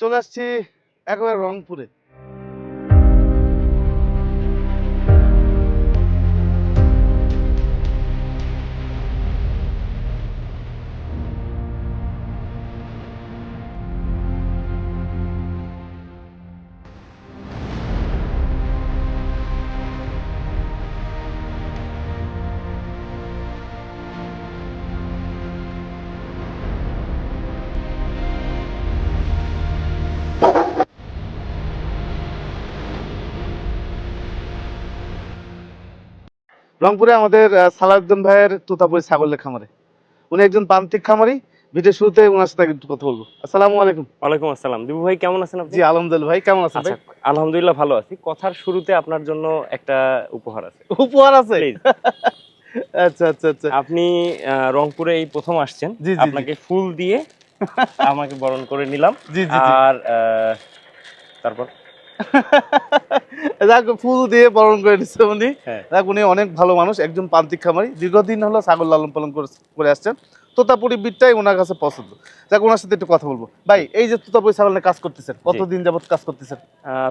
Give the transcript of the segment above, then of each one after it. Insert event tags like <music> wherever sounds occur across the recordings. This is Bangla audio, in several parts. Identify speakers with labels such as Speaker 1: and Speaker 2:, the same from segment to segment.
Speaker 1: চলে আসছি একেবারে রংপুরে। রংপুরে আমাদের সালাউদ্দিন ভাইয়ের তোতাপুরি ছাগলের খামারে। উনি একজন প্রান্তিক খামারি। ভিডিও শুরুতে ওনার সাথে একটু কথা বলব। আসসালামু আলাইকুম।
Speaker 2: ওয়ালাইকুম আসসালাম। দিবু ভাই কেমন আছেন আপনি?
Speaker 1: জি আলহামদুলিল্লাহ ভাই কেমন আছেন
Speaker 2: আচ্ছা আলহামদুলিল্লাহ ভালো আছি। কথার শুরুতে আপনার জন্য একটা উপহার আছে।
Speaker 1: উপহার আছে? আচ্ছা আচ্ছা আচ্ছা।
Speaker 2: আপনি রংপুরে এই প্রথম আসছেন। আপনাকে ফুল দিয়ে <laughs> আমাকে বরণ করে নিলাম। আর তারপর? <laughs>
Speaker 1: যাক ফুল দিয়ে বরণ করে দিচ্ছে উনি।
Speaker 2: হ্যাঁ।
Speaker 1: যাক উনি অনেক ভালো মানুষ একজন প্রান্তিক খামারি। দীর্ঘদিন হলো ছাগল লালন পালন করে- আসছেন। তোতাপুরি বিটটাই ওনার কাছে পছন্দ। যাক ওনার সাথে একটু কথা বলব। ভাই এই যে তোতাপুরি ছাগল নিয়ে কাজ করতেছেন কতদিন যাবত কাজ করতেছেন?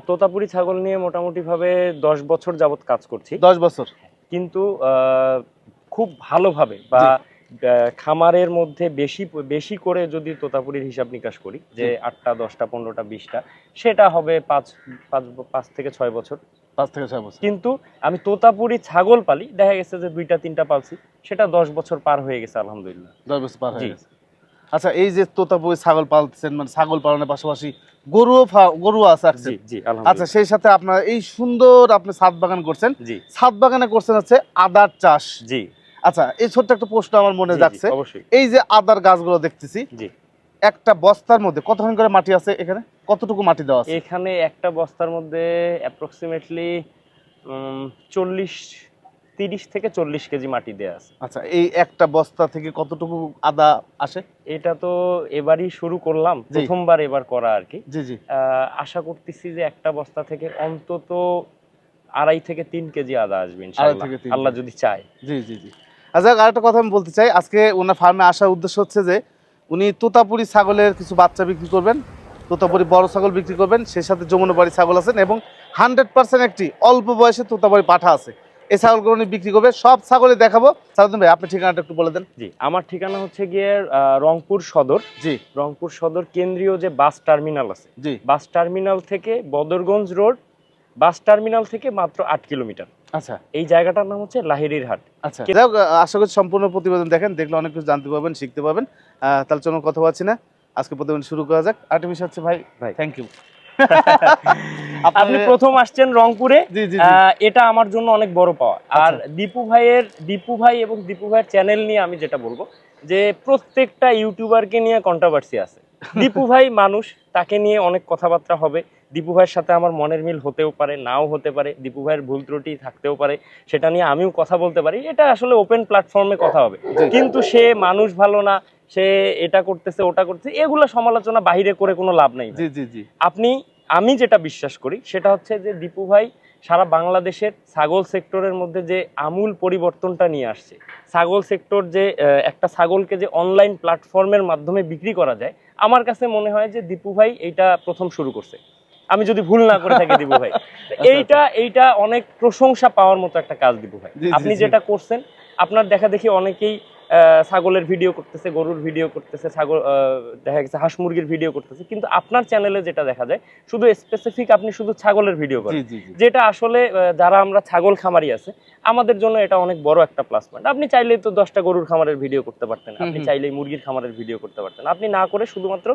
Speaker 2: তোতাপুরি ছাগল নিয়ে মোটামুটি ভাবে দশ বছর যাবত কাজ করছি।
Speaker 1: দশ বছর।
Speaker 2: কিন্তু আহ, খুব ভালোভাবে বা খামারের মধ্যে বেশি বেশি করে যদি তোতাপুরির হিসাব নিকাশ করি যে আটটা দশটা পনেরোটা বিশটা সেটা হবে পাঁচ পাঁচ পাঁচ থেকে ছয় বছর।
Speaker 1: পাঁচ থেকে ছয় বছর।
Speaker 2: কিন্তু আমি তোতাপুরি ছাগল পালি দেখা গেছে যে দুইটা তিনটা পালছি সেটা দশ বছর পার হয়ে গেছে আলহামদুলিল্লাহ।
Speaker 1: দশ বছর পার হয়ে গেছে। আচ্ছা এই যে তোতাপুরি ছাগল পালতেছেন মানে ছাগল পালনের পাশাপাশি গরুও গরু আছে
Speaker 2: জি জি
Speaker 1: আচ্ছা সেই সাথে আপনার এই সুন্দর আপনি ছাদ বাগান করছেন।
Speaker 2: জি।
Speaker 1: ছাদ বাগানে করছেন হচ্ছে আদার চাষ।
Speaker 2: জি।
Speaker 1: আচ্ছা এই ছোট্ট একটা প্রশ্ন আমার মনে যাচ্ছে। এই যে আদার গাছগুলো দেখতেছি একটা বস্তার মধ্যে কতক্ষণ করে মাটি আছে এখানে? কতটুকু মাটি দেওয়া আছে?
Speaker 2: এখানে একটা বস্তার মধ্যে অ্যাপ্রক্সিমেটলি চল্লিশ তিরিশ থেকে চল্লিশ কেজি মাটি দেওয়া আছে।
Speaker 1: আচ্ছা এই একটা বস্তা থেকে কতটুকু আদা আসে?
Speaker 2: এটা তো এবারই শুরু করলাম প্রথমবার এবার করা আর কি।
Speaker 1: জি জি।
Speaker 2: আশা করতেছি যে একটা বস্তা থেকে অন্তত আড়াই থেকে তিন কেজি আদা আসবে ইনশাআল্লাহ।
Speaker 1: থেকে তিন
Speaker 2: আল্লাহ যদি চায়।
Speaker 1: জি জি জি। আচ্ছা আরেকটা কথা আমি বলতে চাই। আজকে ওনার ফার্মে আসার উদ্দেশ্য হচ্ছে যে উনি তোতাপুরি ছাগলের কিছু বাচ্চা বিক্রি করবেন তোতাপুরি বড় ছাগল বিক্রি করবেন সেই সাথে যমুনাবাড়ি ছাগল আছেন এবং হান্ড্রেড পার্সেন্ট একটি অল্প বয়সে তোতাবাড়ি পাঠা আছে। এই ছাগলগুলো উনি বিক্রি করবে। সব ছাগলই দেখাবো। সালাদিন ভাই আপনি ঠিকানাটা একটু বলে দেন।
Speaker 2: জি আমার ঠিকানা হচ্ছে গিয়ে রংপুর সদর।
Speaker 1: জি।
Speaker 2: রংপুর সদর কেন্দ্রীয় যে বাস টার্মিনাল আছে।
Speaker 1: জি।
Speaker 2: বাস টার্মিনাল থেকে বদরগঞ্জ রোড বাস টার্মিনাল থেকে মাত্র আট কিলোমিটার।
Speaker 1: আচ্ছা।
Speaker 2: এই জায়গাটার নাম হচ্ছে লাহিড়ির হাট।
Speaker 1: আচ্ছা। যাই আশা করি সম্পূর্ণ প্রতিবেদন দেখেন দেখলে অনেক কিছু জানতে পারবেন শিখতে পারবেন। তাহলে চলুন কথা পাচ্ছি না। আজকে প্রতিবেদন শুরু করা যাক। আরেকটা বিষয় হচ্ছে ভাই
Speaker 2: ভাই।
Speaker 1: থ্যাংক ইউ <laughs>
Speaker 2: আপনি প্রথম আসছেন রংপুরে। এটা আমার জন্য অনেক বড় পাওয়া। আর
Speaker 1: আচ্ছা।
Speaker 2: দীপু ভাইয়ের দীপু ভাই এবং দীপু ভাইয়ের চ্যানেল নিয়ে আমি যেটা বলব যে প্রত্যেকটা ইউটিউবারকে নিয়ে কন্ট্রোভার্সি আছে। <laughs> দীপু ভাই মানুষ তাকে নিয়ে অনেক কথাবার্তা হবে। দীপু ভাইয়ের সাথে আমার মনের মিল হতেও পারে নাও হতে পারে দীপু ভাইয়ের ভুল ত্রুটি থাকতেও পারে সেটা নিয়ে আমিও কথা বলতে পারি এটা আসলে ওপেন প্ল্যাটফর্মে কথা হবে। কিন্তু সে মানুষ ভালো না সে এটা করতেছে ওটা করতেছে এগুলো সমালোচনা বাহিরে করে কোনো লাভ নেই
Speaker 1: জি জি জি।
Speaker 2: আপনি আমি যেটা বিশ্বাস করি সেটা হচ্ছে যে দীপু ভাই সারা বাংলাদেশের ছাগল সেক্টরের মধ্যে যে আমূল পরিবর্তনটা নিয়ে আসছে ছাগল সেক্টর যে একটা ছাগলকে যে অনলাইন প্ল্যাটফর্মের মাধ্যমে বিক্রি করা যায় আমার কাছে মনে হয় যে দীপু ভাই এইটা প্রথম শুরু করছে। আমি যদি ভুল না করে থাকি দিব ভাই। এইটা এইটা অনেক প্রশংসা পাওয়ার মতো একটা কাজ দিব ভাই। আপনি যেটা করছেন আপনার দেখা দেখি অনেকেই আহ, ছাগলের ভিডিও করতেছে গরুর ভিডিও করতেছে ছাগল দেখা গেছে হাঁস মুরগির ভিডিও করতেছে। কিন্তু আপনার চ্যানেলে যেটা দেখা যায় শুধু স্পেসিফিক আপনি শুধু ছাগলের ভিডিও করেন। যেটা আসলে যারা আমরা ছাগল খামারি আছে আমাদের জন্য এটা অনেক বড় একটা প্লাস পয়েন্ট আপনি চাইলেই তো দশটা গরুর খামারের ভিডিও করতে পারতেন। আপনি চাইলেই মুরগির খামারের ভিডিও করতে পারতেন। আপনি না করে শুধুমাত্র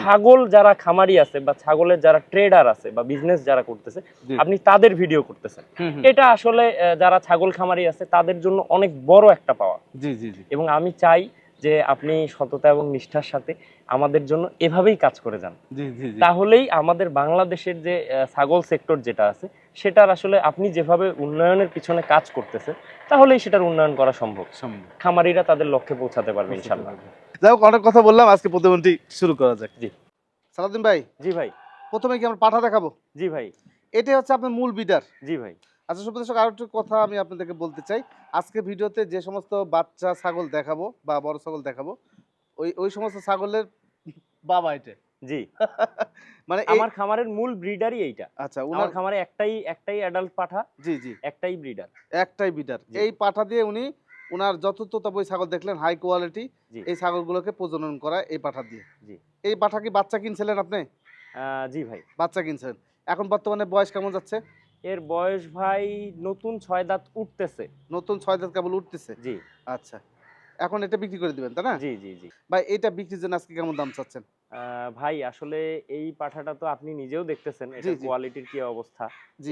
Speaker 1: ছাগল।
Speaker 2: যারা খামারি আছে বা ছাগলের যারা ট্রেডার আছে বা বিজনেস যারা করতেছে আপনি তাদের ভিডিও করতেছেন। এটা আসলে যারা ছাগল খামারি আছে তাদের জন্য অনেক বড় একটা পাওয়া
Speaker 1: জি জি জি।
Speaker 2: এবং আমি চাই যে আপনি সততা এবং নিষ্ঠার সাথে আমাদের জন্য এভাবেই কাজ করে যান। তাহলেই আমাদের বাংলাদেশের যে ছাগল সেক্টর যেটা আছে সেটার আসলে আপনি যেভাবে উন্নয়নের পিছনে কাজ করতেছে তাহলেই সেটার উন্নয়ন করা সম্ভব। খামারিরা তাদের লক্ষ্যে পৌঁছাতে পারবে ইনশাল্লাহ।
Speaker 1: যাই হোক অনেক কথা বললাম আজকে প্রতিবেদনটি শুরু করা যাক।
Speaker 2: জি।
Speaker 1: সালাদিন ভাই
Speaker 2: জি ভাই।
Speaker 1: প্রথমে কি আমরা পাঠা দেখাবো?
Speaker 2: জি ভাই।
Speaker 1: এটাই হচ্ছে আপনার মূল বিডার।
Speaker 2: জি ভাই।
Speaker 1: আচ্ছা সুপ্রদর্শক আরও একটু কথা আমি আপনাদেরকে বলতে চাই। আজকে ভিডিওতে যে সমস্ত বাচ্চা ছাগল দেখাবো বা বড় ছাগল দেখাবো ওই ওই সমস্ত ছাগলের বাবা এটা।
Speaker 2: জি। <laughs>
Speaker 1: মানে
Speaker 2: আমার খামারের মূল ব্রিডারই এইটা।
Speaker 1: আচ্ছা
Speaker 2: আমার খামারে একটাই একটাই অ্যাডাল্ট পাঠা
Speaker 1: জি জি।
Speaker 2: একটাই ব্রিডার।
Speaker 1: একটাই বিডার
Speaker 2: জি।
Speaker 1: এই পাঠা দিয়ে উনি উনার যত তোতাপুরি ছাগল দেখলেন হাই কোয়ালিটি এই ছাগলগুলোকে প্রজনন করা এই পাঠা দিয়ে।
Speaker 2: জি।
Speaker 1: এই পাঠা কি বাচ্চা কিনছিলেন আপনি?
Speaker 2: জি ভাই।
Speaker 1: বাচ্চা কিনছেন। এখন বর্তমানে বয়স কেমন যাচ্ছে?
Speaker 2: এর বয়স ভাই নতুন ছয় দাঁত উঠতেছে।
Speaker 1: নতুন ছয় দাঁত কেবল উঠতেছে?
Speaker 2: জি।
Speaker 1: আচ্ছা। এখন এটা বিক্রি করে দিবেন তাই না?
Speaker 2: জি জি জি।
Speaker 1: ভাই এটা বিক্রির জন্য আজকে কেমন দাম চাচ্ছেন?
Speaker 2: ভাই আসলে এই পাঠাটা তো আপনি নিজেও দেখতেছেন এটা। কোয়ালিটির কি অবস্থা?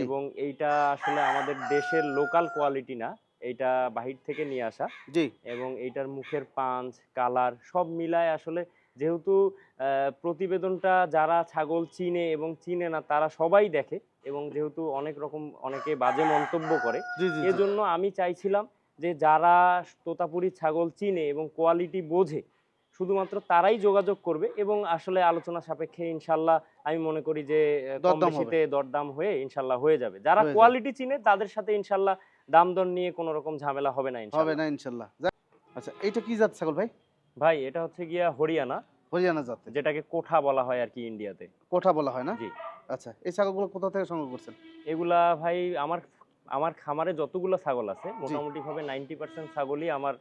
Speaker 2: এবং এইটা আসলে আমাদের দেশের লোকাল কোয়ালিটি না এইটা বাহির থেকে নিয়ে আসা।
Speaker 1: জি।
Speaker 2: এবং এইটার মুখের পাঞ্চ কালার সব মিলায় আসলে যেহেতু আহ, প্রতিবেদনটা যারা ছাগল চিনে এবং চিনে না তারা সবাই দেখে এবং যেহেতু অনেক রকম অনেকে বাজে মন্তব্য করে। এজন্য আমি চাইছিলাম যে যারা তোতাপুরি ছাগল চিনে এবং কোয়ালিটি বোঝে শুধুমাত্র তারাই যোগাযোগ করবে এবং আসলে আলোচনা সাপেক্ষে ইনশাল্লাহ আমি মনে করি যে কম
Speaker 1: দরদাম
Speaker 2: বেশিতে দরদাম হয়ে ইনশাল্লাহ হয়ে যাবে। যারা কোয়ালিটি চিনে তাদের সাথে ইনশাল্লাহ দাম দর নিয়ে কোনো রকম ঝামেলা হবে না
Speaker 1: হবে না ইনশাল্লাহ। আচ্ছা এইটা কি জাত ছাগল ভাই?
Speaker 2: ভাই এটা হচ্ছে গিয়া হরিয়ানা।
Speaker 1: হরিয়ানা জাতে
Speaker 2: যেটাকে কোঠা বলা হয় আর কি ইন্ডিয়াতে।
Speaker 1: কোঠা বলা হয় না?
Speaker 2: জি।
Speaker 1: আচ্ছা এই ছাগলগুলো কোথা থেকে সংগ্রহ করছেন?
Speaker 2: এগুলা ভাই আমার আমার খামারে যতগুলো ছাগল আছে মোটামুটি ভাবে নাইনটি পার্সেন্ট ছাগলই আমার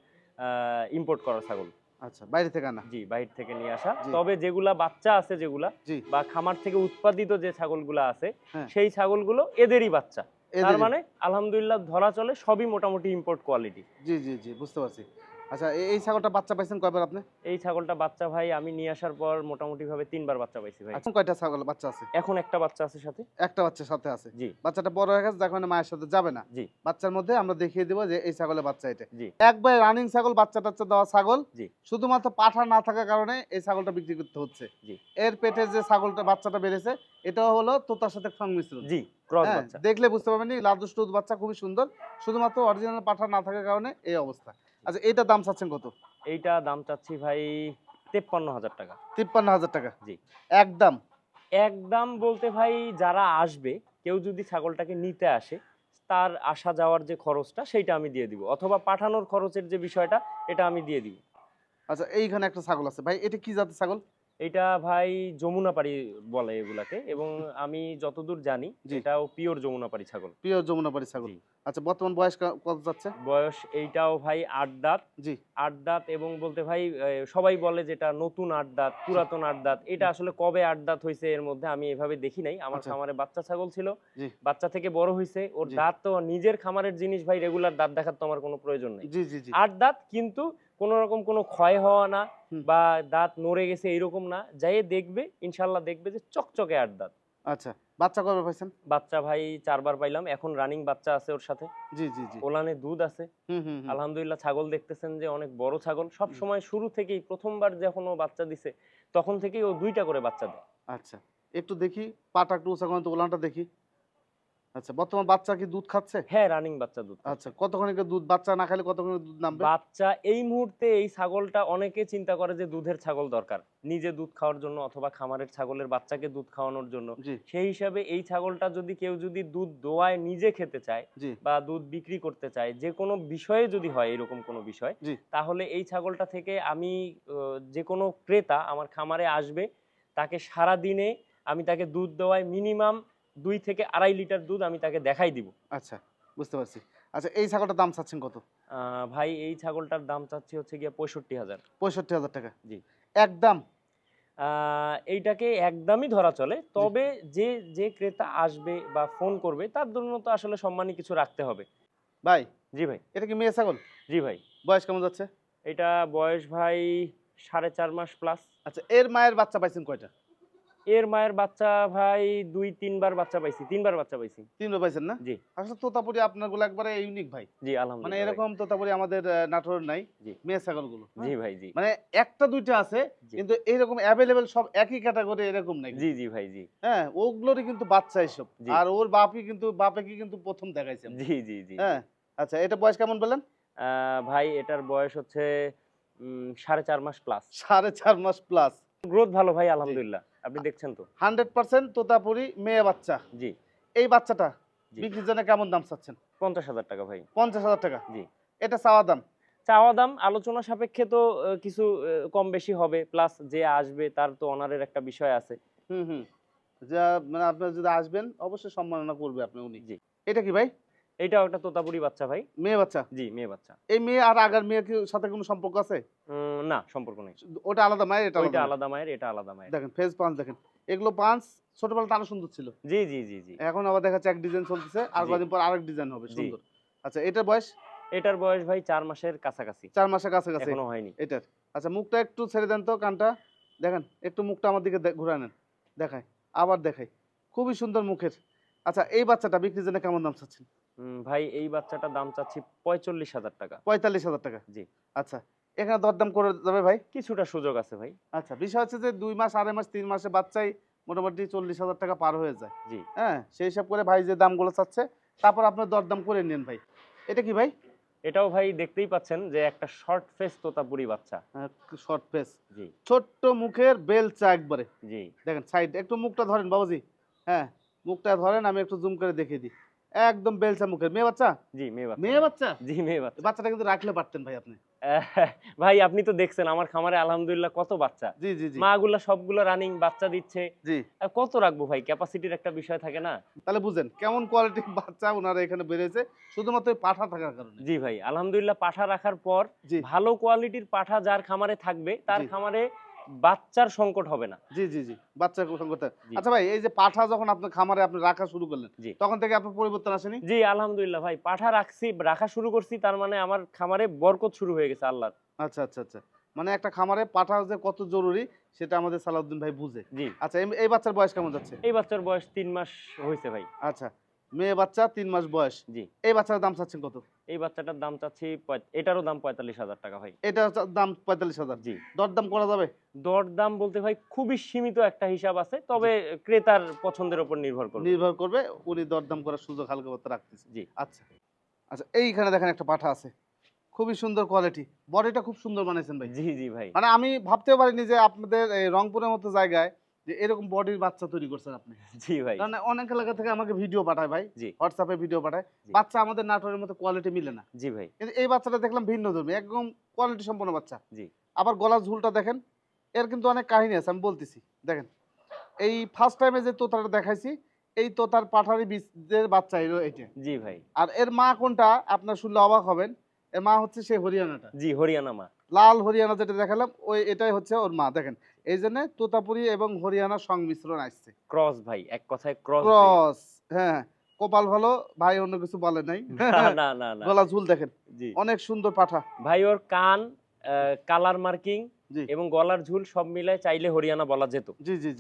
Speaker 2: ইম্পোর্ট করা ছাগল।
Speaker 1: আচ্ছা বাইরে থেকে আনা।
Speaker 2: জি বাইরে থেকে নিয়ে আসা। তবে যেগুলা বাচ্চা আছে যেগুলা বা খামার থেকে উৎপাদিত যে ছাগলগুলো আছে
Speaker 1: হ্যাঁ।
Speaker 2: সেই ছাগলগুলো এদেরই বাচ্চা। তার মানে আলহামদুলিল্লাহ ধরা চলে সবই মোটামুটি ইম্পোর্ট কোয়ালিটি
Speaker 1: জি জি জি বুঝতে পারছি। আচ্ছা এই ছাগলটা বাচ্চা পাইছেন কয়বার আপনি?
Speaker 2: এই ছাগলটা বাচ্চা ভাই আমি নিয়ে আসার পর মোটামুটি ভাবে তিনবার বাচ্চা পাইছি ভাই।
Speaker 1: এখন কয়টা ছাগল বাচ্চা আছে?
Speaker 2: এখন একটা বাচ্চা আছে সাথে।
Speaker 1: একটা বাচ্চা সাথে আছে।
Speaker 2: জি।
Speaker 1: বাচ্চাটা বড় হয়ে গেছে দেখো মানে মায়ের সাথে যাবে না।
Speaker 2: জি।
Speaker 1: বাচ্চার মধ্যে আমরা দেখিয়ে দেবো যে এই ছাগলের বাচ্চা এটা।
Speaker 2: জি।
Speaker 1: একবার রানিং ছাগল বাচ্চা টাচ্চা দেওয়া ছাগল
Speaker 2: জি।
Speaker 1: শুধুমাত্র পাঠা না থাকার কারণে এই ছাগলটা বিক্রি করতে হচ্ছে।
Speaker 2: জি।
Speaker 1: এর পেটে যে ছাগলটা বাচ্চাটা বেড়েছে এটা হলো তোতার সাথে সংমিশ্রণ।
Speaker 2: জি ক্রস
Speaker 1: হ্যাঁ,
Speaker 2: বাচ্চা।
Speaker 1: দেখলে বুঝতে পারবেন লাদুস টুদ বাচ্চা খুবই সুন্দর শুধুমাত্র অরিজিনাল পাঠা না থাকার কারণে এই অবস্থা। আচ্ছা এইটার দাম চাচ্ছেন কত?
Speaker 2: এইটা দাম চাচ্ছি ভাই তেপ্পান্ন হাজার টাকা।
Speaker 1: তিপ্পান্ন হাজার টাকা?
Speaker 2: জি।
Speaker 1: একদম
Speaker 2: একদম বলতে ভাই যারা আসবে কেউ যদি ছাগলটাকে নিতে আসে তার আসা যাওয়ার যে খরচটা সেইটা আমি দিয়ে দিব। অথবা পাঠানোর খরচের যে বিষয়টা এটা আমি দিয়ে দিব।
Speaker 1: আচ্ছা এইখানে একটা ছাগল আছে। ভাই এটা কি জাতের ছাগল?
Speaker 2: এটা ভাই যমুনাপাড়ি বলে এগুলাকে এবং আমি যতদূর জানি। এটাও পিওর যমুনাপাড়ি ছাগল।
Speaker 1: প্রিয় যমুনাপাড়ি ছাগল। আচ্ছা বর্তমান বয়স কত যাচ্ছে?
Speaker 2: বয়স এইটাও ভাই আট দাঁত।
Speaker 1: জি।
Speaker 2: আট দাঁত এবং বলতে ভাই সবাই বলে যেটা নতুন আট দাঁত পুরাতন আট দাঁত। এটা আসলে কবে আট দাঁত হয়েছে এর মধ্যে আমি এভাবে দেখি নাই। আমার
Speaker 1: আচ্ছা।
Speaker 2: খামারে বাচ্চা ছাগল ছিল। বাচ্চা থেকে বড় হয়েছে ওর। দাঁত তো নিজের খামারের জিনিস ভাই রেগুলার দাঁত দেখার তো আমার কোনো প্রয়োজন নেই।
Speaker 1: জি জি জি।
Speaker 2: আট দাঁত কিন্তু কোনো রকম কোনো ক্ষয় হওয়া না বা দাঁত নড়ে গেছে এরকম না যাই দেখবে ইনশাল্লাহ দেখবে যে চকচকে আট দাঁত।
Speaker 1: আচ্ছা বাচ্চা কবে পাইছেন?
Speaker 2: বাচ্চা ভাই চারবার পাইলাম এখন রানিং বাচ্চা আছে ওর সাথে।
Speaker 1: জি জি জি।
Speaker 2: ওলানে দুধ আছে।
Speaker 1: হুম হুম হুম।
Speaker 2: আলহামদুলিল্লাহ ছাগল দেখতেছেন যে অনেক বড় ছাগল। সব সময় শুরু থেকেই প্রথমবার যখন ও বাচ্চা দিছে তখন থেকেই ও দুইটা করে বাচ্চা দেয়।
Speaker 1: আচ্ছা একটু দেখি পাটা একটু উঁচা করেন তো ওলানটা দেখি। আচ্ছা বর্তমান বাচ্চা কি দুধ খাচ্ছে?
Speaker 2: হ্যাঁ রানিং বাচ্চা দুধ
Speaker 1: আচ্ছা কতক্ষণ দুধ বাচ্চা না খেলে কতক্ষণ দুধ নামবে?
Speaker 2: বাচ্চা এই মুহূর্তে এই ছাগলটা অনেকে চিন্তা করে যে দুধের ছাগল দরকার। নিজে দুধ খাওয়ার জন্য অথবা খামারের ছাগলের বাচ্চাকে দুধ খাওয়ানোর জন্য। সেই হিসাবে এই ছাগলটা যদি কেউ যদি দুধ দোয়ায় নিজে খেতে চায় বা দুধ বিক্রি করতে চায় যে কোনো বিষয়ে যদি হয় এরকম কোনো বিষয় তাহলে এই ছাগলটা থেকে আমি যে কোনো ক্রেতা আমার খামারে আসবে তাকে সারা দিনে আমি তাকে দুধ দেওয়ায় মিনিমাম দুই থেকে আড়াই লিটার দুধ আমি তাকে দেখাই দিব।
Speaker 1: আচ্ছা বুঝতে পারছি। আচ্ছা এই ছাগলটার দাম চাচ্ছেন কত?
Speaker 2: ভাই এই ছাগলটার দাম চাচ্ছি হচ্ছে গিয়ে পঁয়ষট্টি হাজার।
Speaker 1: পঁয়ষট্টি হাজার টাকা।
Speaker 2: জি।
Speaker 1: একদম?
Speaker 2: এইটাকে একদমই ধরা চলে। তবে যে যে ক্রেতা আসবে বা ফোন করবে তার জন্য তো আসলে সম্মানী কিছু রাখতে হবে।
Speaker 1: ভাই?
Speaker 2: জি ভাই।
Speaker 1: এটা কি মেয়ে ছাগল?
Speaker 2: জি ভাই।
Speaker 1: বয়স কেমন যাচ্ছে?
Speaker 2: এটা বয়স ভাই সাড়ে চার মাস প্লাস।
Speaker 1: আচ্ছা এর মায়ের বাচ্চা পাইছেন কয়টা?
Speaker 2: এর মায়ের বাচ্চা ভাই দুই তিনবার বাচ্চা পাইছি তিনবার বাচ্চা পাইছি।
Speaker 1: তিনবার পাইছেন না?
Speaker 2: জি।
Speaker 1: আসলে তোতাপুরি আপনারগুলো একবারে ইউনিক ভাই।
Speaker 2: জি
Speaker 1: মানে এরকম তোতাপুরি আমাদের নাটোর নাই
Speaker 2: জি।
Speaker 1: মেয়ে
Speaker 2: ছাগলগুলো জি ভাই জি।
Speaker 1: মানে একটা দুইটা আছে কিন্তু এইরকম অ্যাভেলেবেল সব একই ক্যাটাগরি এরকম নাই।
Speaker 2: জি জি ভাই জি।
Speaker 1: হ্যাঁ ওগুলোরই কিন্তু বাচ্চা এসব। আর ওর বাপই কিন্তু বাপে কি কিন্তু প্রথম দেখাইছে
Speaker 2: জি জি জি।
Speaker 1: হ্যাঁ আচ্ছা এটা বয়স কেমন বললেন?
Speaker 2: আহ, ভাই এটার বয়স হচ্ছে সাড়ে চার মাস প্লাস
Speaker 1: সাড়ে চার মাস প্লাস
Speaker 2: গ্রোথ ভালো ভাই আলহামদুলিল্লাহ। আপনি দেখছেন তো?
Speaker 1: হান্ড্রেড পার্সেন্ট তোতাপুরি মেয়ে বাচ্চা।
Speaker 2: জি।
Speaker 1: এই বাচ্চাটা বিক্রির জন্য কেমন দাম চাচ্ছেন?
Speaker 2: পঞ্চাশ হাজার টাকা ভাই।
Speaker 1: পঞ্চাশ হাজার টাকা।
Speaker 2: জি।
Speaker 1: এটা চাওয়া দাম?
Speaker 2: চাওয়া দাম আলোচনা সাপেক্ষে তো কিছু কম বেশি হবে। প্লাস যে আসবে তার তো অনারের একটা বিষয় আছে।
Speaker 1: হুম হুম। যা মানে আপনার যদি আসবেন অবশ্যই সম্মাননা করবে আপনি উনি।
Speaker 2: জি।
Speaker 1: এটা কি ভাই?
Speaker 2: এটাও একটা তোতাপুরি বাচ্চা ভাই।
Speaker 1: মেয়ে বাচ্চা?
Speaker 2: জি মেয়ে বাচ্চা।
Speaker 1: এই মেয়ে আর আগার মেয়ের কি সাথে কোনো সম্পর্ক আছে?
Speaker 2: না সম্পর্ক নেই।
Speaker 1: ওটা আলাদা মায়ের এটা
Speaker 2: ওইটা
Speaker 1: আলাদা মায়ের।
Speaker 2: এটা আলাদা মায়ের।
Speaker 1: দেখেন ফেস পাঁচ দেখেন। এগুলো পাঁচ ছোটবেলাতে আরও সুন্দর ছিল।
Speaker 2: জি জি জি জি।
Speaker 1: এখন আবার দেখাচ্ছে এক ডিজাইন চলতেছে আর। কদিন পর আরেক ডিজাইন হবে সুন্দর। আচ্ছা এটার বয়স?
Speaker 2: এটার বয়স ভাই চার মাসের কাছাকাছি।
Speaker 1: চার মাসের কাছাকাছি?
Speaker 2: এখনও হয়নি।
Speaker 1: এটার। আচ্ছা মুখটা একটু ছেড়ে দেন তো কানটা। দেখেন একটু মুখটা আমার দিকে ঘুরে নেন। দেখায় আবার দেখাই। খুবই সুন্দর মুখের। আচ্ছা এই বাচ্চাটা বিক্রির জন্য কেমন দাম চাচ্ছেন?
Speaker 2: ভাই এই বাচ্চাটার দাম চাচ্ছি পঁয়তাল্লিশ হাজার টাকা।
Speaker 1: পঁয়তাল্লিশ হাজার টাকা?
Speaker 2: জি।
Speaker 1: আচ্ছা এখানে দরদাম করে যাবে ভাই?
Speaker 2: কিছুটা সুযোগ আছে ভাই।
Speaker 1: আচ্ছা বিষয় হচ্ছে যে দুই মাস আড়াই মাস তিন মাসে বাচ্চাই মোটামুটি চল্লিশ হাজার টাকা পার হয়ে যায়।
Speaker 2: জি।
Speaker 1: হ্যাঁ সেই হিসাব করে ভাই যে দামগুলো চাচ্ছে তারপর আপনার দরদাম করে নেন ভাই। এটা কি ভাই?
Speaker 2: এটাও ভাই দেখতেই পাচ্ছেন যে একটা শর্ট ফেস তোতাপুরি বাচ্চা।
Speaker 1: শর্ট ফেস
Speaker 2: জি।
Speaker 1: ছোট্ট মুখের বেলচা একবারে।
Speaker 2: জি।
Speaker 1: দেখেন সাইড একটু মুখটা ধরেন বাবাজি। হ্যাঁ মুখটা ধরেন আমি একটু জুম করে দেখিয়ে দিই। একদম বেলচা মুখের। মেয়ে বাচ্চা?
Speaker 2: জি মেয়ে বাচ্চা।
Speaker 1: মেয়ে বাচ্চা?
Speaker 2: জি মেয়ে বাচ্চা।
Speaker 1: বাচ্চাটা কিন্তু রাখলে পারতেন ভাই আপনি। <laughs>
Speaker 2: ভাই আপনি তো দেখছেন আমার খামারে আলহামদুলিল্লাহ কত বাচ্চা।
Speaker 1: জি জি জি।
Speaker 2: মাগুলা সবগুলো রানিং বাচ্চা দিচ্ছে।
Speaker 1: জি।
Speaker 2: আর কত রাখব ভাই? ক্যাপাসিটির একটা বিষয় থাকে না?
Speaker 1: তাহলে বুঝেন কেমন কোয়ালিটির <laughs> বাচ্চা ওনারা এখানে বেড়েছে শুধুমাত্র পাঠা থাকার কারণে।
Speaker 2: জি ভাই আলহামদুলিল্লাহ পাঠা রাখার পর ভালো কোয়ালিটির পাঠা যার খামারে থাকবে তার খামারে বাচ্চার সংকট হবে না।
Speaker 1: জি জি জি বাচ্চা করতে
Speaker 2: জি।
Speaker 1: আচ্ছা ভাই এই যে পাঠা যখন আপনার খামারে আপনি রাখা শুরু করলেন। তখন থেকে আপনার পরিবর্তন আসেনি?
Speaker 2: জি আলহামদুলিল্লাহ ভাই পাঠা রাখছি রাখা শুরু করছি তার মানে আমার খামারে বরকত শুরু হয়ে গেছে আল্লাহ
Speaker 1: আচ্ছা আচ্ছা আচ্ছা। মানে একটা খামারে পাঠা যে কত জরুরি সেটা আমাদের সালাউদ্দিন ভাই বুঝে।
Speaker 2: জি।
Speaker 1: আচ্ছা এই- এই বাচ্চার বয়স কেমন যাচ্ছে?
Speaker 2: এই বাচ্চার বয়স তিন মাস হয়েছে ভাই।
Speaker 1: আচ্ছা মেয়ে বাচ্চা তিন মাস বয়স।
Speaker 2: জি।
Speaker 1: এই বাচ্চার দাম চাচ্ছেন কত?
Speaker 2: এই বাচ্চাটার দাম চাচ্ছি এটারও দাম পঁয়তাল্লিশ হাজার টাকা ভাই।
Speaker 1: এটা হচ্ছে দাম পঁয়তাল্লিশ হাজার।
Speaker 2: জি।
Speaker 1: দরদাম করা যাবে?
Speaker 2: দর দাম বলতে ভাই খুবই সীমিত একটা হিসাব আছে তবে ক্রেতার পছন্দের উপর নির্ভর করবে।
Speaker 1: নির্ভর করবে উনি দরদাম করার সুযোগ হালকা করতে রাখতেছে।
Speaker 2: জি।
Speaker 1: আচ্ছা। আচ্ছা এইখানে দেখেন একটা পাঠা আছে। খুবই সুন্দর কোয়ালিটি বডিটা খুব সুন্দর বানাইছেন ভাই।
Speaker 2: জি জি ভাই।
Speaker 1: মানে আমি ভাবতেও পারিনি যে আপনাদের এই রংপুরের মতো জায়গায় যে এরকম বডির বাচ্চা তৈরি করছেন আপনি। <laughs>
Speaker 2: জি ভাই।
Speaker 1: কারণ অনেক এলাকা থেকে আমাকে ভিডিও পাঠায় ভাই।
Speaker 2: জি।
Speaker 1: হোয়াটসঅ্যাপে ভিডিও পাঠায়। বাচ্চা আমাদের নাটোরের মতো কোয়ালিটি মিলে না।
Speaker 2: জি ভাই।
Speaker 1: কিন্তু এই বাচ্চাটা দেখলাম ভিন্ন ধর্মী একদম কোয়ালিটি সম্পন্ন বাচ্চা।
Speaker 2: জি।
Speaker 1: আবার গলার ঝুলটা দেখেন এর কিন্তু অনেক কাহিনী আছে আমি বলতেছি। দেখেন এই ফার্স্ট টাইমে যে তোতাটা দেখাইছি এই তোতার পাঠারি বীজের বাচ্চা এলো এইটা
Speaker 2: জি ভাই।
Speaker 1: আর এর মা কোনটা আপনার শুনলে অবাক হবেন। এর মা হচ্ছে সেই হরিয়ানাটা।
Speaker 2: জি হরিয়ানা মা।
Speaker 1: লাল হরিয়ানা যেটা দেখালাম ওই এটাই হচ্ছে ওর মা। দেখেন এই জন্য তোতাপুরি এবং হরিয়ানা সংমিশ্রণ আসছে।
Speaker 2: ক্রস ভাই এক কথায় ক্রস
Speaker 1: ক্রস হ্যাঁ কপাল ভালো ভাই অন্য কিছু বলে নাই। <laughs>
Speaker 2: না না না
Speaker 1: গলা ঝুল দেখেন।
Speaker 2: জি।
Speaker 1: অনেক সুন্দর পাঠা।
Speaker 2: ভাই ওর কান কালার মার্কিং এবং গলার ঝুল সব মিলায় চাইলে হরিয়ানা বলা যেত।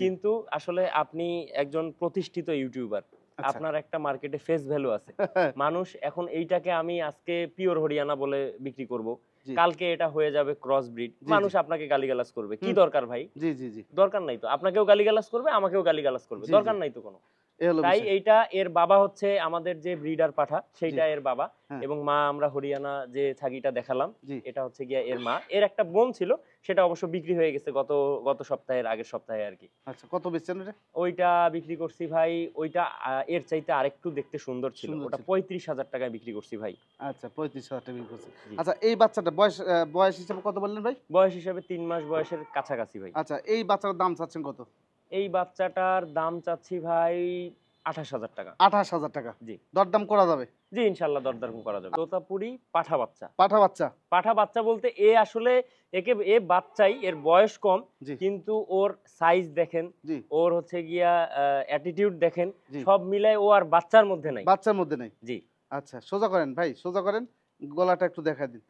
Speaker 2: কিন্তু আসলে আপনি একজন প্রতিষ্ঠিত ইউটিউবার
Speaker 1: আচ্ছা।
Speaker 2: আপনার একটা মার্কেটে ফেস ভ্যালু আছে। <laughs> মানুষ এখন এইটাকে আমি আজকে পিওর হরিয়ানা বলে বিক্রি করব। কালকে এটা হয়ে যাবে ক্রস ব্রিড মানুষ আপনাকে গালিগালাজ করবে। কি দরকার ভাই?
Speaker 1: জি জি জি।
Speaker 2: দরকার নাই তো। আপনাকেও গালিগালাজ করবে আমাকেও গালিগালাজ করবে। দরকার নাই তো কোনো। তাই এইটা এর বাবা হচ্ছে আমাদের যে ব্রিডার পাঠা সেইটা এর বাবা।
Speaker 1: হ্যাঁ।
Speaker 2: এবং মা আমরা হরিয়ানা যে ছাগিটা দেখালাম এটা হচ্ছে গিয়া এর মা। এর একটা বোন ছিল সেটা অবশ্য বিক্রি হয়ে গেছে গত গত সপ্তাহের আগের সপ্তাহে আর কি।
Speaker 1: আচ্ছা কত বেচছেন এটা
Speaker 2: ওইটা বিক্রি করছি ভাই ওইটা এর চাইতে আরেকটু দেখতে সুন্দর ছিল। ওটা। পঁয়ত্রিশ হাজার টাকায় বিক্রি করছি ভাই।
Speaker 1: আচ্ছা পঁয়ত্রিশ হাজার টাকা বিক্রি করছেন
Speaker 2: জি।
Speaker 1: আচ্ছা এই বাচ্চাটা বয়স বয়স হিসাবে কত বললেন ভাই?
Speaker 2: বয়স হিসাবে তিন মাস বয়সের কাছাকাছি ভাই।
Speaker 1: আচ্ছা এই বাচ্চাটার দাম চাচ্ছেন কত?
Speaker 2: এই বাচ্চাটার দাম চাচ্ছি ভাই আঠাশ হাজার টাকা।
Speaker 1: আঠাশ হাজার টাকা।
Speaker 2: জি।
Speaker 1: দরদাম করা যাবে?
Speaker 2: জি ইনশাল্লাহ দরদাম করা যাবে। তোতাপুরি পাঠা বাচ্চা।
Speaker 1: পাঠা বাচ্চা?
Speaker 2: পাঠা বাচ্চা বলতে এ আসলে একে এ বাচ্চাই এর বয়স কম কিন্তু ওর সাইজ দেখেন ওর হচ্ছে গিয়া অ্যাটিটিউড দেখেন সব মিলায় ও আর বাচ্চার মধ্যে নাই।
Speaker 1: বাচ্চার মধ্যে নেই?
Speaker 2: জি।
Speaker 1: আচ্ছা সোজা করেন ভাই সোজা করেন গলাটা একটু দেখা দিন।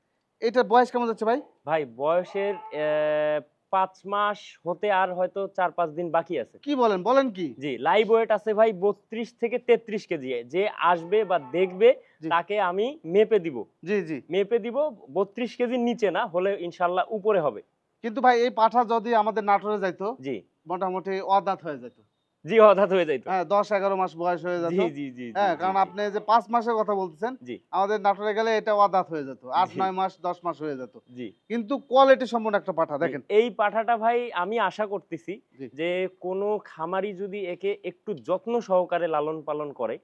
Speaker 1: এটার বয়স কেমন যাচ্ছে ভাই?
Speaker 2: ভাই বয়সের আহ, পাঁচ মাস হতে আর হয়তো চার পাঁচ দিন বাকি আছে।
Speaker 1: কি বলেন বলেন কি?
Speaker 2: জি লাইভ ওয়েট আছে ভাই বত্রিশ থেকে তেত্রিশ কেজি। যে আসবে বা দেখবে। তাকে আমি মেপে দিব।
Speaker 1: জি জি।
Speaker 2: মেপে দিব বত্রিশ কেজির নিচে না হলে ইনশাল্লাহ উপরে হবে।
Speaker 1: কিন্তু ভাই এই পাঠা যদি আমাদের নাটোরে যাইতো
Speaker 2: জি।
Speaker 1: মোটামুটি অদাত হয়ে যেত
Speaker 2: জি অদাত হয়ে যাইতো।
Speaker 1: হ্যাঁ দশ এগারো মাস বয়স হয়ে যেত।
Speaker 2: জি জি জি
Speaker 1: হ্যাঁ কারণ আপনি যে পাঁচ মাসের কথা বলতেছেন
Speaker 2: জি।
Speaker 1: আমাদের নাটোরে গেলে এটা অদাত হয়ে যেত। আট। নয় মাস দশ মাস হয়ে যেত।
Speaker 2: জি।
Speaker 1: কিন্তু কোয়ালিটি সম্পন্ন একটা পাঠা দেখেন।
Speaker 2: এই পাঠাটা ভাই আমি আশা করতেছি যে কোনো খামারি যদি একে একটু যত্ন সহকারে লালন পালন করে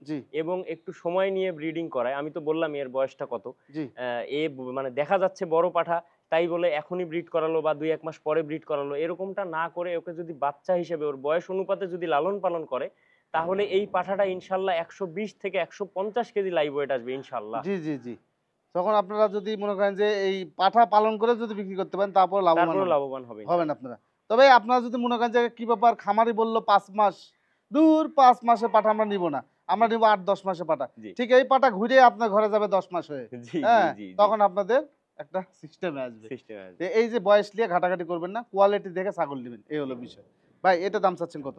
Speaker 2: এবং একটু সময় নিয়ে ব্রিডিং করায় আমি তো বললাম এর বয়সটা কত। এ মানে দেখা যাচ্ছে বড় পাঠা তাই বলে এখনই ব্রিড করালো বা দুই এক মাস পরে ব্রিড করালো এরকমটা না করে ওকে যদি বাচ্চা হিসেবে ওর বয়স অনুপাতে যদি লালন পালন করে তাহলে এই পাঠাটা ইনশাল্লাহ একশো বিশ থেকে একশো পঞ্চাশ কেজি লাইভ ওয়েট আসবে ইনশাল্লাহ।
Speaker 1: জি জি জি। তখন আপনারা যদি মনে করেন যে এই পাঠা পালন করে যদি বিক্রি করতে পারেন তারপর লাভবান
Speaker 2: লাভবান হবে
Speaker 1: হবেন আপনারা। তবে আপনারা যদি মনে করেন যে কি ব্যাপার খামারি বলল পাঁচ মাস দূর পাঁচ মাসে পাঠা আমরা নিব না আমরা নিব আট দশ মাসে পাঠা। ঠিক এই পাঠা ঘুরে আপনার ঘরে যাবে দশ মাস হয়ে। হ্যাঁ তখন আপনাদের একটা সিস্টেমে আসবে।
Speaker 2: সিস্টেম
Speaker 1: এই যে বয়স নিয়ে ঘাটাঘাটি করবেন না কোয়ালিটি দেখে ছাগল নেবেন এই হলো বিষয়। ভাই এটা দাম চাচ্ছেন কত?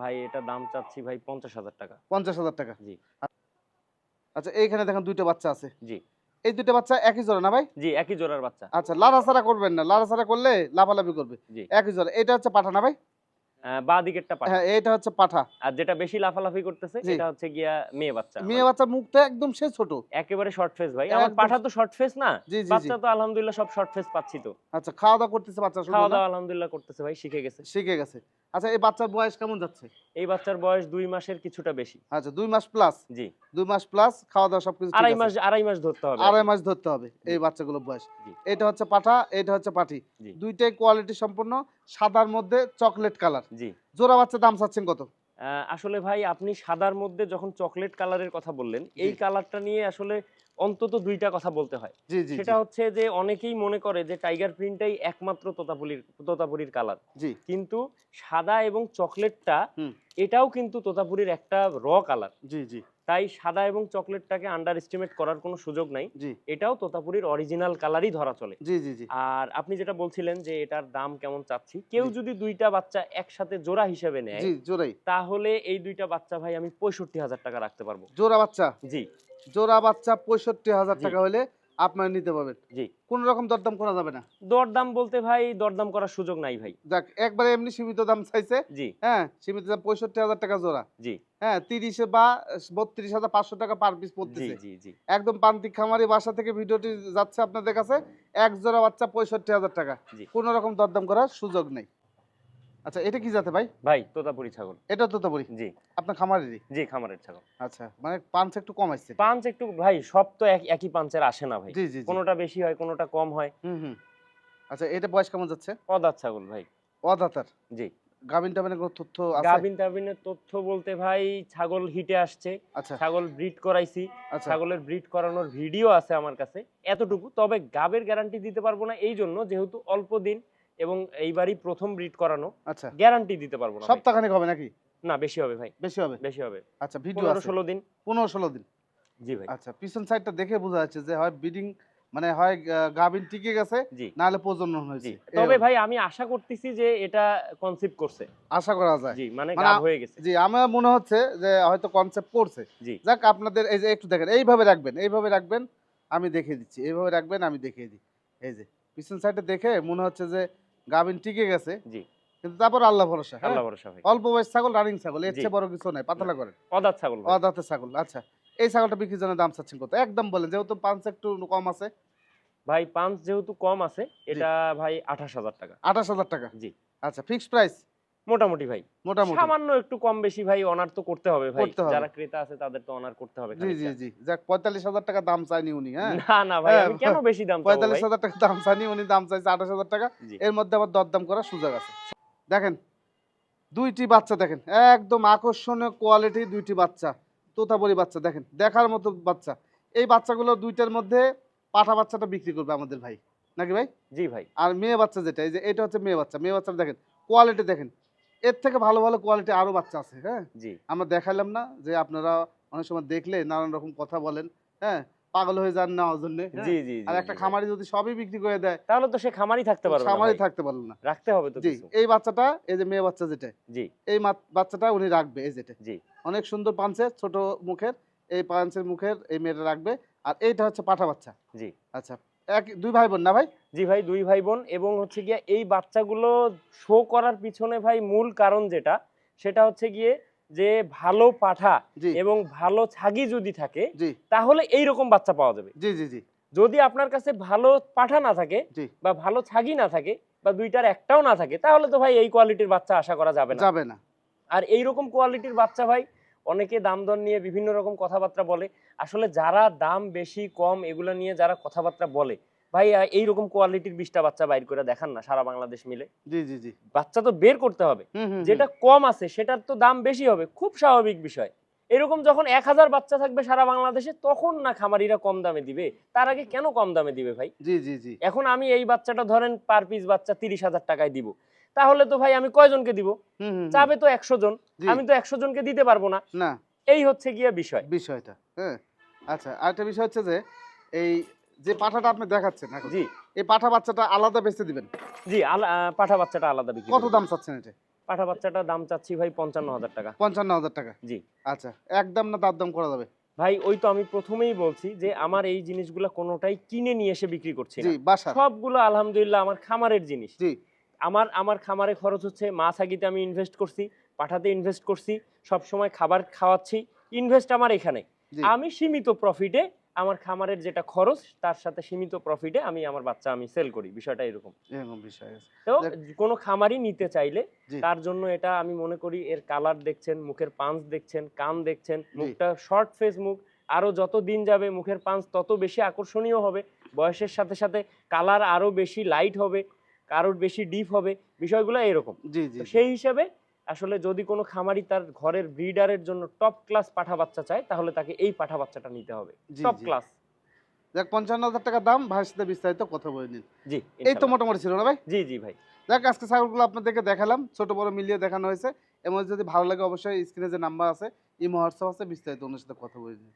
Speaker 2: ভাই এটা দাম চাচ্ছি ভাই পঞ্চাশ হাজার টাকা।
Speaker 1: পঞ্চাশ হাজার টাকা?
Speaker 2: জি।
Speaker 1: আচ্ছা এইখানে দেখেন দুইটা বাচ্চা আছে।
Speaker 2: জি।
Speaker 1: এই দুইটা বাচ্চা একই জোড়া না ভাই?
Speaker 2: জি একই জোড়ার বাচ্চা।
Speaker 1: আচ্ছা লাড়াছাড়া করবেন না লাড়াছাড়া করলে লাফালাফি করবে।
Speaker 2: জি।
Speaker 1: একই জোড়া এটা হচ্ছে পাঠা না ভাই?
Speaker 2: বা দিকেরটা পাঠা।
Speaker 1: হ্যাঁ এটা হচ্ছে পাঠা।
Speaker 2: আর যেটা বেশি লাফালাফি করতেছে সেটা হচ্ছে গিয়া মেয়ে বাচ্চা।
Speaker 1: মেয়ে বাচ্চা মুখটা একদম সে ছোট।
Speaker 2: একেবারে শর্ট ফেস ভাই। আমার পাঠা তো শর্ট ফেস না। বাচ্চা তো আলহামদুলিল্লাহ সব শর্ট ফেস পাচ্ছি তো।
Speaker 1: আচ্ছা খাওয়া দাওয়া করতেছে বাচ্চা
Speaker 2: খাওয়া দাওয়া আলহামদুলিল্লাহ করতেছে ভাই শিখে গেছে।
Speaker 1: শিখে গেছে। আচ্ছা এই বাচ্চার বয়স কেমন যাচ্ছে?
Speaker 2: এই বাচ্চার বয়স দুই মাসের কিছুটা বেশি।
Speaker 1: আচ্ছা দুই মাস প্লাস
Speaker 2: জি।
Speaker 1: দুই মাস প্লাস খাওয়া দাওয়া সবকিছু
Speaker 2: আড়াই মাস আড়াই মাস ধরতে হবে।
Speaker 1: আড়াই মাস ধরতে হবে এই বাচ্চাগুলোর বয়স। এটা হচ্ছে পাঠা এটা হচ্ছে পাঠি। দুইটাই কোয়ালিটি সম্পূর্ণ সাদার মধ্যে চকলেট কালার
Speaker 2: জি।
Speaker 1: জোড়া বাচ্চা দাম চাচ্ছেন কত?
Speaker 2: আসলে ভাই আপনি সাদার মধ্যে যখন চকলেট কালারের কথা বললেন এই কালারটা নিয়ে আসলে অন্তত দুইটা কথা বলতে হয়।
Speaker 1: জি জি
Speaker 2: সেটা হচ্ছে যে অনেকেই মনে করে যে টাইগার প্রিন্টটাই একমাত্র তোতাপুলির তোতাপুরির কালার
Speaker 1: জি।
Speaker 2: কিন্তু সাদা এবং চকলেটটা এটাও কিন্তু তোতাপুরির একটা র কালার
Speaker 1: জি জি।
Speaker 2: তাই সাদা এবং চকলেটটাকে আন্ডার এস্টিমেট করার কোনো সুযোগ নাই।
Speaker 1: জি।
Speaker 2: এটাও তোতাপুরির অরিজিনাল কালারই ধরা চলে।
Speaker 1: জি জি জি।
Speaker 2: আর আপনি যেটা বলছিলেন যে এটার দাম কেমন চাচ্ছি কেউ যদি দুইটা বাচ্চা একসাথে জোড়া হিসেবে নেয়
Speaker 1: জি জোড়াই।
Speaker 2: তাহলে এই দুইটা বাচ্চা ভাই আমি পঁয়ষট্টি হাজার টাকা রাখতে পারব।
Speaker 1: জোড়া বাচ্চা?
Speaker 2: জি।
Speaker 1: জোড়া বাচ্চা পঁয়ষট্টি হাজার টাকা হলে আপনার নিতে পারবেন।
Speaker 2: জি।
Speaker 1: কোন রকম দরদাম করা যাবে না।
Speaker 2: দরদাম বলতে ভাই দরদাম করার সুযোগ নাই ভাই।
Speaker 1: যাক একবারে এমনি সীমিত দাম চাইছে।
Speaker 2: জি।
Speaker 1: হ্যাঁ সীমিত দাম পঁয়ষট্টি হাজার টাকা জোড়া।
Speaker 2: জি।
Speaker 1: হ্যাঁ তিরিশে বা বত্রিশ হাজার পাঁচশো টাকা পার পিস
Speaker 2: জি
Speaker 1: পড়তেছে।
Speaker 2: জি জি
Speaker 1: একদম প্রান্তিক খামারি বাসা থেকে ভিডিওটি যাচ্ছে আপনাদের কাছে। এক জোড়া বাচ্চা পঁয়ষট্টি হাজার টাকা। কোন রকম দরদাম করার সুযোগ নেই। আচ্ছা এটা কি যাতে ভাই?
Speaker 2: ভাই তোতাপুরি ছাগল।
Speaker 1: এটা তো তো
Speaker 2: জি।
Speaker 1: আপনার খামারেরই?
Speaker 2: জি খামারের ছাগল।
Speaker 1: আচ্ছা মানে পাঁচ একটু কম আসছে।
Speaker 2: পাঞ্চ একটু ভাই সব তো এক- একই পাঞ্চের আসে না ভাই।
Speaker 1: জি জি।
Speaker 2: কোনোটা বেশি হয় কোনোটা কম হয়।
Speaker 1: হুম হুম। আচ্ছা এটা বয়স কেমন যাচ্ছে?
Speaker 2: পদার ছাগল ভাই।
Speaker 1: অদাতার?
Speaker 2: জি।
Speaker 1: কোনো তথ্য আছে?
Speaker 2: গাবিন টাবিনের তথ্য বলতে ভাই ছাগল হিটে আসছে।
Speaker 1: আচ্ছা।
Speaker 2: ছাগল ব্রিড করাইছি।
Speaker 1: আচ্ছা।
Speaker 2: ছাগলের ব্রিড করানোর ভিডিও আছে আমার কাছে। এতটুকু তবে গাবের গ্যারান্টি দিতে পারব না এই জন্য যেহেতু অল্প দিন এবং এইবারই প্রথম ব্রিড করানো
Speaker 1: আচ্ছা।
Speaker 2: গ্যারান্টি দিতে পারব না।
Speaker 1: সপ্তাহখানেক হবে নাকি?
Speaker 2: না বেশি হবে ভাই।
Speaker 1: বেশি হবে?
Speaker 2: বেশি হবে।
Speaker 1: আচ্ছা ভিডিও
Speaker 2: পনেরো
Speaker 1: আছে।
Speaker 2: ষোলো দিন।
Speaker 1: পনেরো ষোলো দিন?
Speaker 2: জি ভাই।
Speaker 1: আচ্ছা পিছন সাইডটা দেখে বোঝা যাচ্ছে যে হয় বিডিং মানে হয় গাভিন টিকে গেছে
Speaker 2: জি।
Speaker 1: নাহলে প্রজনন হয়েছে।
Speaker 2: তবে
Speaker 1: হলো।
Speaker 2: ভাই আমি আশা করতেছি যে এটা কনসেপ্ট করছে।
Speaker 1: আশা করা যায়।
Speaker 2: জি মানে
Speaker 1: মানে
Speaker 2: গাব হয়ে গেছে।
Speaker 1: জি আমার মনে হচ্ছে যে হয়তো কনসেপ্ট করছে। যাক আপনাদের এই যে একটু দেখেন এইভাবে রাখবেন এইভাবে রাখবেন আমি দেখিয়ে দিচ্ছি এইভাবে রাখবেন আমি দেখিয়ে দিই। এই যে পিছন সাইডে দেখে মনে হচ্ছে যে গাভিন টিকে গেছে।
Speaker 2: জি।
Speaker 1: কিন্তু তারপর আল্লাহ ভরসা হ্যাঁ?
Speaker 2: আল্লাহ ভরসা ভাই।
Speaker 1: অল্প বয়স ছাগল রানিং ছাগল এর চেয়ে বড় কিছু নাই পাতলা করে।
Speaker 2: অদাত ছাগল।
Speaker 1: অদাতে ছাগল আচ্ছা। এই ছাগলটা বিক্রির জন্য দাম চাচ্ছেন কত? একদম বলেন যেহেতু পাঁচ একটু কম আছে।
Speaker 2: ভাই পাঁচ যেহেতু কম আছে এটা ভাই আঠাশ হাজার টাকা।
Speaker 1: আঠাশ হাজার টাকা?
Speaker 2: জি।
Speaker 1: আচ্ছা ফিক্সড প্রাইস
Speaker 2: মোটামুটি ভাই।
Speaker 1: মোটামুটি।
Speaker 2: সামান্য একটু কম বেশি ভাই অনার তো করতে হবে ভাই। যারা ক্রেতা আছে তাদের তো অনার করতে হবে
Speaker 1: জি জি জি। যাক পঁয়তাল্লিশ হাজার টাকা দাম চাইনি উনি হ্যাঁ?
Speaker 2: না না ভাই
Speaker 1: হ্যাঁ,
Speaker 2: আমি কেন বেশি দাম ভাই?
Speaker 1: হাজার টাকা দাম চাইনি উনি দাম চাইছে আঠাশ হাজার টাকা। এর মধ্যে আবার দরদাম করার সুযোগ আছে। দেখেন দুইটি বাচ্চা দেখেন একদম আকর্ষণীয় কোয়ালিটি দুইটি বাচ্চা তোতাবরি বাচ্চা দেখেন দেখার মতো বাচ্চা। এই বাচ্চাগুলো দুইটার মধ্যে পাঠা বাচ্চাটা বিক্রি করবে আমাদের ভাই। নাকি ভাই?
Speaker 2: জি ভাই।
Speaker 1: আর মেয়ে বাচ্চা যেটা এই যে এটা হচ্ছে মেয়ে বাচ্চা। মেয়ে বাচ্চা দেখেন কোয়ালিটি দেখেন এর থেকে ভালো ভালো কোয়ালিটি আরও বাচ্চা আছে হ্যাঁ?
Speaker 2: জি।
Speaker 1: আমরা দেখালাম না যে আপনারা অনেক সময় দেখলে নানান রকম কথা বলেন হ্যাঁ? পাগল হয়ে যান নেওয়ার জন্য
Speaker 2: জি জি
Speaker 1: আর একটা খামারি যদি সবই বিক্রি করে দেয়
Speaker 2: তাহলে তো সে খামারই থাকতে পারবে
Speaker 1: খামারি থাকতে পারল না।
Speaker 2: রাখতে হবে তো
Speaker 1: জি এই বাচ্চাটা এই যে মেয়ে বাচ্চা যেটা
Speaker 2: জি।
Speaker 1: এই বাচ্চাটা উনি রাখবে এই যেটা।
Speaker 2: জি।
Speaker 1: অনেক সুন্দর পাঞ্চে ছোট মুখের এই পাঞ্চের মুখের এই মেয়েটা রাখবে আর এইটা হচ্ছে পাঠা বাচ্চা।
Speaker 2: জি।
Speaker 1: আচ্ছা। এক দুই ভাই বোন না ভাই?
Speaker 2: জি ভাই দুই ভাই বোন এবং হচ্ছে গিয়ে এই বাচ্চাগুলো শো করার পিছনে ভাই মূল কারণ যেটা সেটা হচ্ছে গিয়ে যে ভালো পাঠা এবং ভালো ছাগি যদি থাকে তাহলে এই রকম বাচ্চা পাওয়া যাবে।
Speaker 1: জি জি জি।
Speaker 2: যদি আপনার কাছে ভালো পাঠা না থাকে বা ভালো ছাগি না থাকে বা দুইটার একটাও না থাকে তাহলে তো ভাই এই কোয়ালিটির বাচ্চা আশা করা যাবে না।
Speaker 1: যাবে না।
Speaker 2: আর এই রকম কোয়ালিটির বাচ্চা ভাই অনেকে দাম দর নিয়ে বিভিন্ন রকম কথাবার্তা বলে। আসলে যারা দাম বেশি কম এগুলো নিয়ে যারা কথাবার্তা বলে ভাই এই রকম কোয়ালিটির বিশটা বাচ্চা বাইর করে দেখান না সারা বাংলাদেশ মিলে।
Speaker 1: জি জি জি।
Speaker 2: বাচ্চা তো বের করতে হবে। যেটা কম আছে সেটার তো দাম বেশি হবে খুব স্বাভাবিক বিষয়। এরকম যখন এক হাজার বাচ্চা থাকবে সারা বাংলাদেশে তখন না খামারিরা কম দামে দিবে? তার আগে কেন কম দামে দিবে ভাই?
Speaker 1: জি জি জি।
Speaker 2: এখন আমি এই বাচ্চাটা ধরেন পার পিস বাচ্চা তিরিশ হাজার টাকায় দিব। তাহলে তো ভাই আমি কয়জনকে দিব। চাবে তো একশো জন। আমি তো একশো জনকে দিতে পারব না।
Speaker 1: না।
Speaker 2: এই হচ্ছে গিয়ে বিষয়।
Speaker 1: বিষয়টা হ্যাঁ। আচ্ছা আরেকটা বিষয় হচ্ছে যে এই যে পাঠাটা আপনি দেখাচ্ছেন
Speaker 2: জি।
Speaker 1: এই পাঠা বাচ্চাটা আলাদা বেচতে দিবেন?
Speaker 2: জি পাঠা বাচ্চাটা আলাদা বিক্রি
Speaker 1: কত দাম চাচ্ছেন এটা?
Speaker 2: পাঠা বাচ্চাটা দাম চাচ্ছি ভাই পঞ্চান্ন হাজার টাকা।
Speaker 1: পঞ্চান্ন হাজার টাকা?
Speaker 2: জি।
Speaker 1: আচ্ছা একদম না দাম দাম করা যাবে?
Speaker 2: ভাই ওই তো আমি প্রথমেই বলছি যে আমার এই জিনিসগুলো কোনোটাই কিনে নিয়ে এসে বিক্রি করছি না। সবগুলো আলহামদুলিল্লাহ আমার খামারের জিনিস।
Speaker 1: জি।
Speaker 2: আমার আমার খামারে খরচ হচ্ছে মাছ আগিতে আমি ইনভেস্ট করছি পাঠাতে ইনভেস্ট করছি সব সময় খাবার খাওয়াচ্ছি ইনভেস্ট আমার এখানে। আমি সীমিত প্রফিটে আমার খামারের যেটা খরচ তার সাথে সীমিত প্রফিটে আমি আমার বাচ্চা আমি সেল করি বিষয়টা এরকম।
Speaker 1: এরকম বিষয়
Speaker 2: তো কোনো খামারই নিতে চাইলে তার জন্য এটা আমি মনে করি এর কালার দেখছেন মুখের পাঁচ দেখছেন কান দেখছেন মুখটা শর্ট ফেস মুখ আরও যত দিন যাবে মুখের পাঁচ তত বেশি আকর্ষণীয় হবে বয়সের সাথে সাথে কালার আরও বেশি লাইট হবে কারোর বেশি ডিপ হবে বিষয়গুলো এরকম।
Speaker 1: জি জি
Speaker 2: সেই হিসাবে আসলে যদি কোনো খামারি তার ঘরের ব্রিডারের জন্য টপ ক্লাস পাঠা বাচ্চা চায় তাহলে তাকে এই পাঠা বাচ্চাটা নিতে হবে। টপ ক্লাস
Speaker 1: যাক পঞ্চান্ন হাজার টাকা দাম ভাইয়ের সাথে বিস্তারিত কথা বলে নিন।
Speaker 2: জি
Speaker 1: এই তো মোটামুটি ছিল না ভাই?
Speaker 2: জি জি ভাই।
Speaker 1: যাক আজকে ছাগলগুলো আপনাদেরকে দেখালাম ছোট বড় মিলিয়ে দেখানো হয়েছে। এমন যদি ভালো লাগে অবশ্যই স্ক্রিনে যে নাম্বার আছে ইমো হোয়াটসঅ্যাপ আছে বিস্তারিত ওনার সাথে কথা বলে নিন।